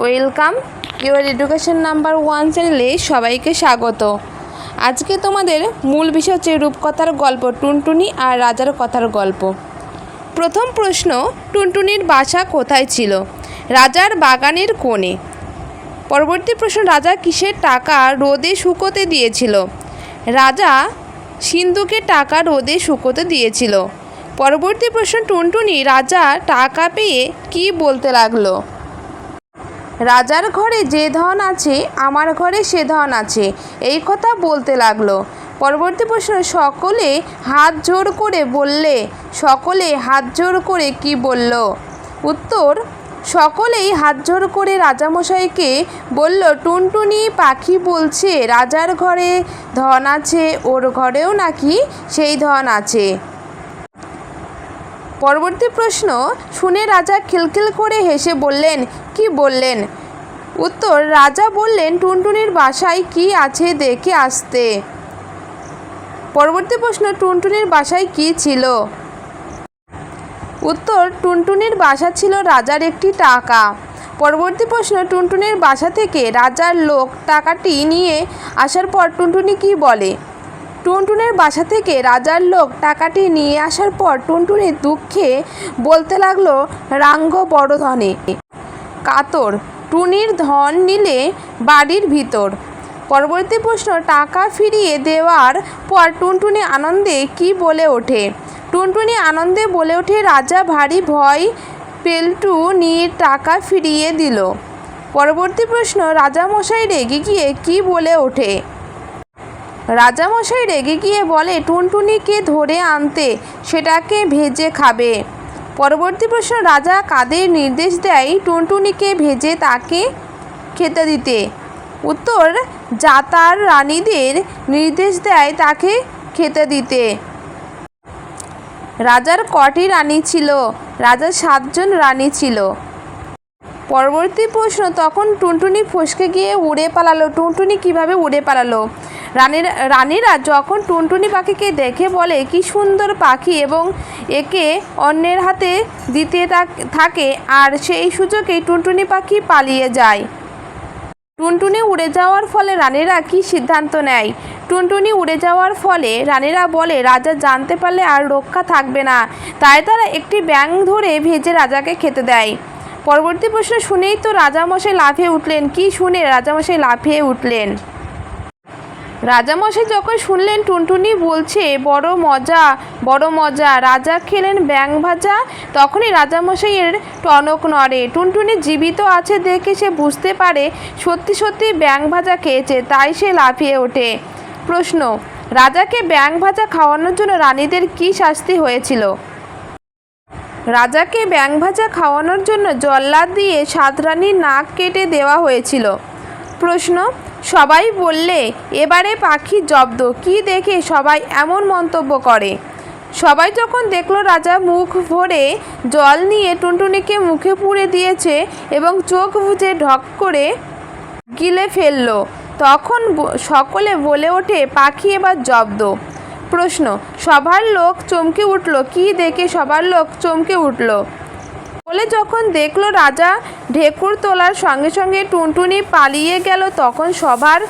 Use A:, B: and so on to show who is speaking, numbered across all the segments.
A: Welcome. Your education number one চ্যানেলে সবাইকে স্বাগত। আজকে তোমাদের মূল বিষয় হচ্ছে রূপকথার গল্প, টুনটুনি আর রাজার কথার গল্প। প্রথম প্রশ্ন, টুনটুনির বাসা কোথায় ছিল? রাজার বাগানের কোণে। পরবর্তী প্রশ্ন, রাজা কিসের টাকা রোদে শুকোতে দিয়েছিল? রাজা সিন্ধুকে টাকা রোদে শুকোতে দিয়েছিল। পরবর্তী প্রশ্ন, টুনটুনি রাজা টাকা পেয়ে কি বলতে লাগল? রাজার ঘরে যে ধন আছে, আমার ঘরে সে ধন আছে। এই কথা বলতে লাগল। পরবর্তী প্রশ্ন, সকলে হাত জোর করে বললে? সকলে হাত জোর করে কি বলল? উত্তর, সকলেই হাত জোর করে রাজামশাইকে বলল, টুনটুনি পাখি বলছে, রাজার ঘরে ধন আছে, ওর ঘরেও নাকি সেই ধন আছে। পরবর্তী প্রশ্ন, শুনে রাজা খিলখিল করে হেসে বললেন, কি বললেন? উত্তর, রাজা বললেন, টুনটুনির বাসায় কি আছে দেখে আসতে। পরবর্তী প্রশ্ন, টুনটুনির বাসায় কি ছিল? উত্তর, টুনটুনির বাসা ছিল রাজার একটি টাকা। পরবর্তী প্রশ্ন, টুনটুনির বাসা থেকে রাজার লোক টাকাটি নিয়ে আসার পর টুনটুনি কি বলে? টুনটুনের বাসা থেকে রাজার লোক টাকাটি নিয়ে আসার পর টুনটুনি দুঃখে বলতে লাগল, রাঙ্গ বড় ধনে। কাতর, টুনির ধন নিলে বাড়ির ভিতর। পরবর্তী প্রশ্ন, টাকা ফিরিয়ে দেওয়ার পর টুনটুনি আনন্দে কি বলে ওঠে? টুনটুনি আনন্দে বলে ওঠে, রাজা ভারী ভয় পেল্টু নিয়ে টাকা ফিরিয়ে দিল। পরবর্তী প্রশ্ন, রাজামশাই রেগে গিয়ে কি বলে ওঠে? রাজামশাই রেগে গিয়ে বলে, টুনটুনিকে ধরে আনতে সেটাকে ভেজে খাবে। পরবর্তী প্রশ্ন, রাজা কাদের নির্দেশ দেয় টুনটুনিকে ভেজে তাকে খেতে দিতে? উত্তর জাতার রানীদের নির্দেশ দেয় তাকে খেতে দিতে। রাজার কটি রানী ছিল? রাজার সাতজন রানী ছিল। পরবর্তী প্রশ্ন, তখন টুনটুনি ফসকে গিয়ে উড়ে পালালো। টুনটুনি কীভাবে উড়ে পালালো? রানীরা রানীরা যখন টুনটুনি পাখিকে দেখে বলে, কি সুন্দর পাখি এবং একে অন্যের হাতে দিতে থাকে আর সেই সুযোগেই টুনটুনি পাখি পালিয়ে যায়। টুনটুনি উড়ে যাওয়ার ফলে রানীরা কি সিদ্ধান্ত নেয়? টুনটুনি উড়ে যাওয়ার ফলে রানীরা বলে, রাজা জানতে পারলে আর রক্ষা থাকবে না। তাই তারা একটি ব্যাঙ ধরে ভেজে রাজাকে খেতে দেয়। পরবর্তী প্রশ্ন শুনেই তো রাজামশাই লাফিয়ে উঠলেন। কি শুনে রাজামশাই লাফিয়ে উঠলেন? রাজামশাই যখন শুনলেন, টুনটুনি বলছে, বড় মজা বড় মজা, রাজা খেলেন ব্যাং ভাজা? তখনই রাজামশাইয়ের টনক নড়ে। টুনটুনি জীবিত আছে দেখে সে বুঝতে পারে, সত্যি সত্যি ব্যাং ভাজা খেয়েছে, তাই সে লাফিয়ে ওঠে। প্রশ্ন, রাজাকে ব্যাং ভাজা খাওয়ানোর জন্য রানীদের কী শাস্তি হয়েছিল? রাজাকে ব্যাং ভাজা খাওয়ানোর জন্য জল্লাদ দিয়ে সাত রানীর নাক কেটে দেওয়া হয়েছিল। প্রশ্ন, সবাই বললে, এবারে পাখি জব্দ, কি দেখে সবাই এমন মন্তব্য করে? সবাই যখন দেখল রাজা মুখ ভরে জল নিয়ে টুনটুনিকে মুখে পুড়ে দিয়েছে এবং চোখ বুজে ঢক করে গিলে ফেলল, তখন সকলে বলে ওঠে, পাখি এবার জব্দ। প্রশ্ন, সবার লোক চমকে উঠল। কি দেখে সবার লোক চমকে উঠল? বলে যখন দেখল রাজা ঢেকুর তোলার সঙ্গে সঙ্গে টুনটুনি পালিয়ে গেল, তখন সবার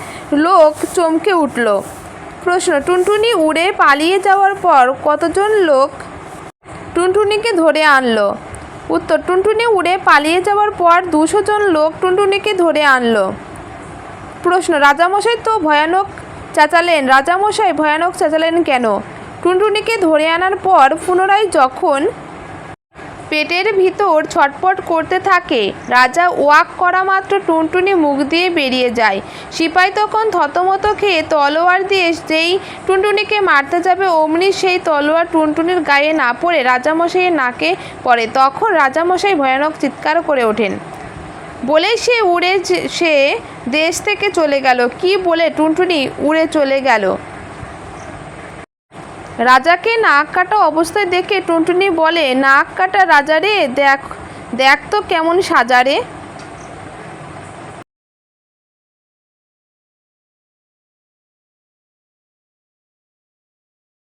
A: লোক চমকে উঠল। প্রশ্ন, টুনটুনি উড়ে পালিয়ে যাওয়ার পর কতজন লোক টুনটুনিকে ধরে আনলো? উত্তর, টুনটুনি উড়ে পালিয়ে যাওয়ার পর দুশো জন লোক টুনটুনিকে ধরে আনলো। প্রশ্ন, রাজামশাই তো ভয়ানক চেঁচালেন, রাজামশাই ভয়ানক চেঁচালেন কেন? টুনটুনিকে ধরে আনার পর পুনরায় যখন পেটের ভিতর ছটপট করতে থাকে, রাজা ওয়াক করা মাত্র টুনটুনি মুখ দিয়ে বেরিয়ে যায়। সিপাই তখন থতমত খেয়ে তলোয়ার দিয়ে যেই টুনটুনিকে মারতে যাবে, অমনি সেই তলোয়ার টুনটুনির গায়ে না পড়ে রাজামশাইয়ের নাকে পড়ে। তখন রাজামশাই ভয়ানক চিৎকার করে ওঠেন। বলে সে উড়ে সে দেশ থেকে চলে গেল। কি বলে টুনটুনি? উড়ে চলে গেল। রাজাকে নাক কাটা অবস্থায় দেখে টুনটুনি বলে, নাক কাটা রাজারে দেখ দেখ তো কেমন সাজা রে।